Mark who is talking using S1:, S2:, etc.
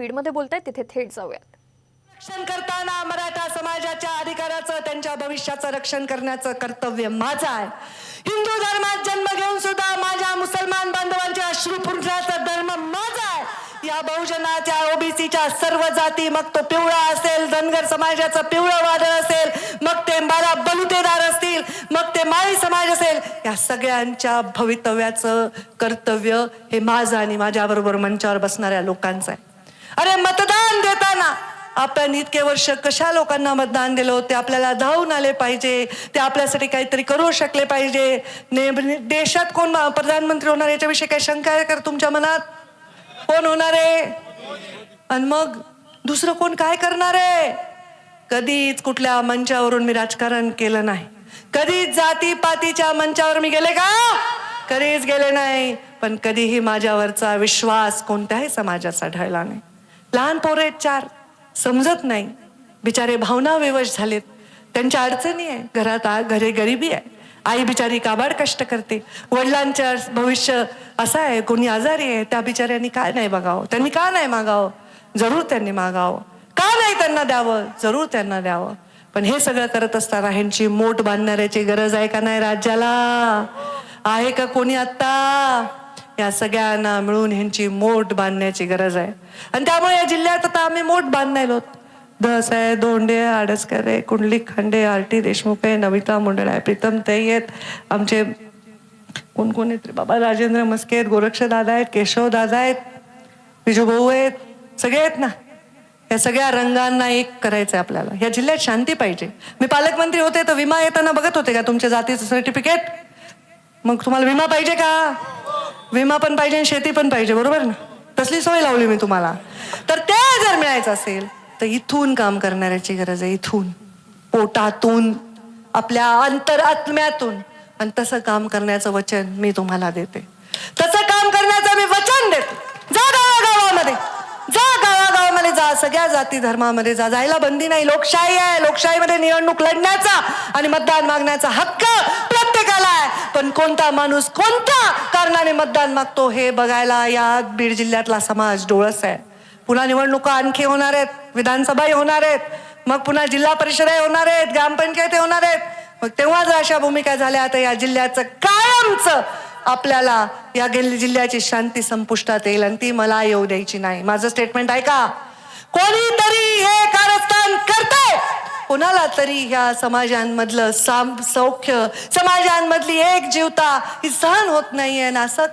S1: बीडमध्ये बोलतायत तिथे थेट जाऊयात.
S2: रक्षण करताना मराठा समाजाच्या अधिकाराचं त्यांच्या भविष्याचं रक्षण करण्याचं कर्तव्य माझं आहे. हिंदू धर्मात जन्म घेऊन सुद्धा माझ्या मुसलमान बांधवांच्या अश्रुपुत्राचा धर्म माझा आहे. या बहुजनाच्या ओबीसीच्या सर्व जाती मग तो पिवळा असेल धनगर समाजाचं पिवळं वादळ असेल मग ते बारा बलुतेदार असतील मग ते माळी समाज असेल या सगळ्यांच्या भवितव्याचं कर्तव्य हे माझं आणि माझ्याबरोबर मंचावर बसणाऱ्या लोकांचं आहे. अरे मतदान देताना. आपण इतके वर्ष कशा लोकांना मतदान दिलं होते? आपल्याला धावून आले पाहिजे. ते आपल्यासाठी काहीतरी करू शकले पाहिजे. ने देशात कोण प्रधानमंत्री होणार याच्याविषयी काही शंका आहे का तुमच्या मनात? कोण होणार आहे? आणि मग दुसरं कोण काय करणार आहे? कधीच कुठल्या मंचावरून मी राजकारण केलं नाही. कधीच जातीपातीच्या मंचावर मी गेले का? कधीच गेले नाही. पण कधीही माझ्यावरचा विश्वास कोणत्याही समाजाचा ढळला नाही. लहान पोरं आहेत चार समजत नाही. बिचारे भावना विवश झालेत. त्यांच्या अडचणी आहे. घरात घरे गरिबी आहे. आई बिचारी काबाड कष्ट करते. वडिलांच्या भविष्य असं आहे. कोणी आजारी आहे. त्या बिचाऱ्यांनी काय नाही बघावं. त्यांनी का नाही मागावं? जरूर त्यांनी मागावं. का नाही त्यांना द्यावं? जरूर त्यांना द्यावं. पण हे सगळं करत असताना ह्यांची मोठ बांधणाऱ्याची गरज आहे का नाही राज्याला? आहे का कोणी आत्ता? या सगळ्यांना मिळून ह्यांची मोठ बांधण्याची गरज आहे. आणि त्यामुळे या जिल्ह्यात आता आम्ही मोठ बांधायलो दस आहे दोंडे आडसकर आहे कुंडलिक खांडे आर टी देशमुख आहे नमिता मुंडळ आहे प्रीतम ते आहेत आमचे कोण कोण आहेत बाबा? राजेंद्र मस्के आहेत गोरक्ष दादा आहेत केशव दादा आहेत विजू भाऊ आहेत सगळे आहेत ना? या सगळ्या रंगांना एक करायचं आहे आपल्याला. या जिल्ह्यात शांती पाहिजे. मी पालकमंत्री होते तर विमा येताना बघत होते का तुमच्या जातीचं सर्टिफिकेट मग तुम्हाला विमा पाहिजे का? विमा पण पाहिजे आणि शेती पण पाहिजे बरोबर ना? तसली सोय लावली मी तुम्हाला. तर ते जर मिळायचं असेल तर इथून काम करणाऱ्याची गरज आहे इथून. पोटातून आपल्या अंतर आत्म्यातून आणि तसं काम करण्याचं वचन मी तुम्हाला देते. तसं काम करण्याचं मी वचन देते. जा गावागावामध्ये. जा गावागावामध्ये जा. सगळ्या जाती धर्मामध्ये जा. जायला बंदी नाही. लोकशाही आहे. लोकशाहीमध्ये निवडणूक लढण्याचा आणि मतदान मागण्याचा हक्क पण कोणता माणूस कोणत्या कारणाने मतदान मागतो हे बघायला या बीड जिल्ह्यातला समाज डोळस आहे. पुन्हा निवडणुका आणखी होणार आहेत विधानसभाही होणार आहेत मग पुन्हा जिल्हा परिषदही होणार आहेत ग्रामपंचायती होणार आहेत. मग तेव्हा जर अशा भूमिका झाल्या तर या जिल्ह्याचं कायमचं आपल्याला या गेली जिल्ह्याची शांती संपुष्टात येईल आणि ती मला येऊ द्यायची नाही. माझं स्टेटमेंट आहे का कोणीतरी हे कारस्थान करते कोणाला तरी ह्या समाजांमधलं साम सौख्य समाजांमधली एक जीवता ही सहन होत नाहीये ना असं